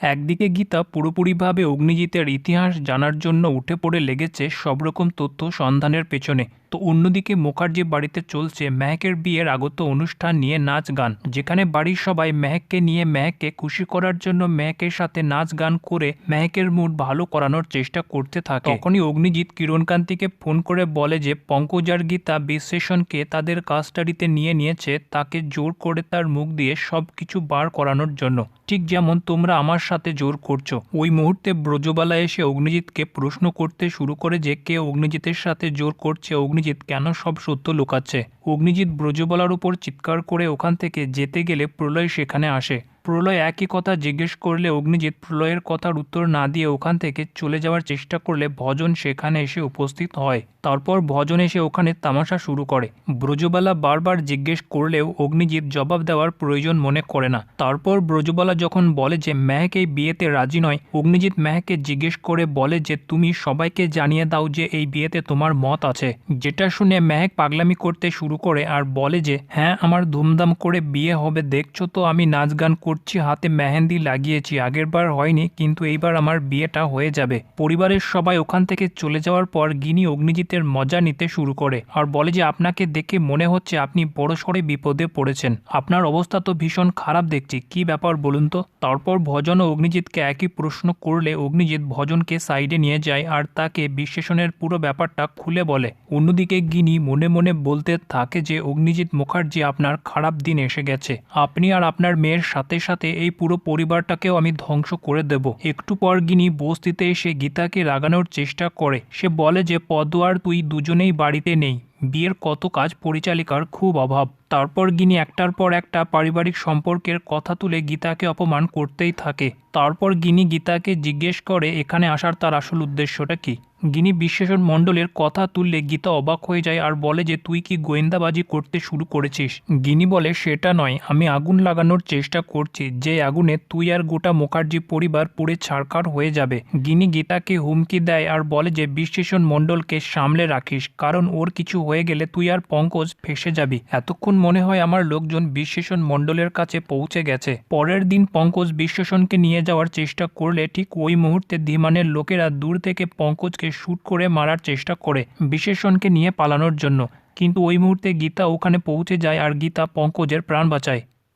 একদিকে গীতা পুরোপুরিভাবে অগ্নিজিতের ইতিহাস জানার জন্য উঠে পড়ে লেগেছে সবরকম তথ্য সন্ধানের পেছনে। তো অন্যদিকে মুখার্জি বাড়িতে চলছে, মেহেকের বিয়ের আগত অনুষ্ঠান নিয়ে নাচ গান। যেখানে বাড়ির সবাই মেহককে নিয়ে মেহককে খুশি করার জন্য মেহকের সাথে নাচ গান করে মেহকের মুড ভালো করানোর চেষ্টা করতে থাকে। তখনই অগ্নিজিৎ কিরণকান্তিকে ফোন করে বলে যে পঙ্কজার গীতা বিশ্লেষণকে তাদের কাস্টাডিতে নিয়ে নিয়েছে। তাকে জোর করে তার মুখ দিয়ে সব কিছু বার করানোর জন্য। ঠিক যেমন তোমরা আমার সাথে জোর করছ। ওই মুহূর্তে ব্রজবালা এসে অগ্নিজিৎকে প্রশ্ন করতে শুরু করে যে, কে অগ্নিজিতের সাথে জোর করছে? অগ্নিজিৎ কেন সব সত্য লুকাচ্ছে? অগ্নিজিৎ ব্রজবলার উপর চিৎকার করে ওখান থেকে যেতে গেলে প্রলয় সেখানে আসে। প্রলয় একই কথা জিজ্ঞেস করলে অগ্নিজিৎ প্রলয়ের কথার উত্তর না দিয়ে ওখান থেকে চলে যাওয়ার চেষ্টা করলে ভজন সেখানে এসে উপস্থিত হয়। তারপর ভজন এসে ওখানে তামাশা শুরু করে। ব্রজবালা বারবার জিজ্ঞেস করলেও অগ্নিজিৎ জবাব দেওয়ার প্রয়োজন মনে করে না। তারপর ব্রজবালা যখন বলে যে মেহক এই বিয়েতে রাজি নয়, অগ্নিজিৎ মেহকে জিজ্ঞেস করে বলে যে তুমি সবাইকে জানিয়ে দাও যে এই বিয়েতে তোমার মত আছে। যেটা শুনে মেহক পাগলামি করতে শুরু করে আর বলে যে হ্যাঁ আমার ধুমধাম করে বিয়ে হবে, দেখছ তো আমি নাচ গান করছি, হাতে মেহেন্দি লাগিয়েছি আগেরবার হয়নি, কিন্তু এইবার আমার বিয়েটা হয়ে যাবে। পরিবারের সবাই ওখান থেকে চলে যাওয়ার পর গিনি অগ্নিজিতের মজা নিতে শুরু করে আর বলে যে, আপনাকে দেখে মনে হচ্ছে আপনি বড়সড়ে বিপদে পড়েছেন। আপনার অবস্থা তো ভীষণ খারাপ দেখছি। কি ব্যাপার বলুন তো? তারপর ভজন ও অগ্নিজিৎকে একই প্রশ্ন করলে অগ্নিজিৎ ভজনকে সাইডে নিয়ে যায় আর তাকে বিশ্লেষণের পুরো ব্যাপারটা খুলে বলে। অন্যদিকে গিনি মনে মনে বলতে থাকে যে, অগ্নিজিৎ মুখার্জি, আপনার খারাপ দিন এসে গেছে। আপনি আর আপনার মেয়ের সাথে সাথে এই পুরো পরিবারটাকেও আমি ধ্বংস করে দেব। একটু পর গিনি বস্তিতে এসে গীতাকে রাগানোর চেষ্টা করে। সে বলে যে পদ্ম আর তুই দুজনেই বাড়িতে নেই। বিয়ের কত কাজ পরিচালিকার খুব অভাব। তারপর গিনি একটার পর একটা পারিবারিক সম্পর্কের কথা তুলে গীতাকে অপমান করতেই থাকে। তারপর গিনি গীতাকে জিজ্ঞেস করে, এখানে আসার তার আসল উদ্দেশ্যটা কি? গিনি বিশ্লেষণ মণ্ডলের কথা তুললে গীতা অবাক হয়ে যায় আর বলে যে, তুই কি গোয়েন্দাবাজি করতে শুরু করেছিস? গিনি বলে, সেটা নয়, আমি আগুন লাগানোর চেষ্টা করছি। যে আগুনে তুই আর গোটা মুখার্জি পরিবার পুড়ে ছাড়কার হয়ে যাবে। গিনি গীতাকে হুমকি দেয় আর বলে যে বিশ্লেষণ মণ্ডলকে সামলে রাখিস, কারণ ওর কিছু হয়ে গেলে তুই আর পঙ্কজ ফেসে যাবি। এতক্ষণ মনে হয় আমার লোকজন বিশ্লেষণ মণ্ডলের কাছে পৌঁছে গেছে। পরের দিন পঙ্কজ বিশ্লেষণকে নিয়ে যাওয়ার চেষ্টা করলে ঠিক ওই মুহূর্তে ধীমানের লোকেরা দূর থেকে পঙ্কজকে শ্যুট করে মারার চেষ্টা করে বিশ্লেষণকে নিয়ে পালানোর জন্য। কিন্তু ওই মুহূর্তে গীতা ওখানে পৌঁছে যায় আর গীতা পঙ্কজের প্রাণ বাঁচায়।